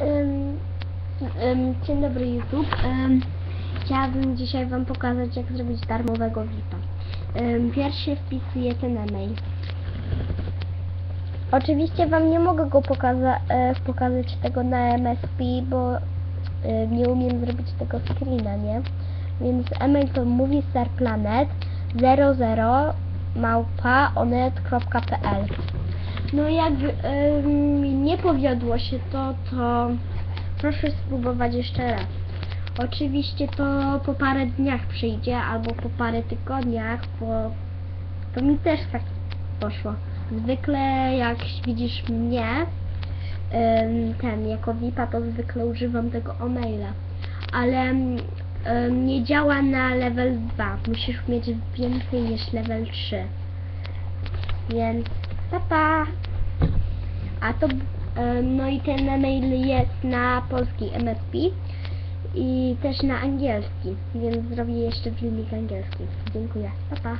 Ym, dzień dobry YouTube. Ym, chciałabym dzisiaj Wam pokazać jak zrobić darmowego VIPa. Ym, pierwszy wpisuję ten e-mail. Oczywiście Wam nie mogę go pokaza e, pokazać tego na MSP, bo e, nie umiem zrobić tego screena, nie? Więc e-mail to mówi starplanet 00 małpa onet.pl No jak ym, nie powiodło się to, to proszę spróbować jeszcze raz. Oczywiście to po parę dniach przyjdzie, albo po parę tygodniach, bo to mi też tak poszło. Zwykle jak widzisz mnie, ym, ten, jako VIPa, to zwykle używam tego e-maila. Ale nie działa na level 2. Musisz mieć więcej niż level 3. Więc pa pa! A to, no i ten e-mail jest na polski MSP i też na angielski, więc zrobię jeszcze filmik angielski. Dziękuję. Pa pa!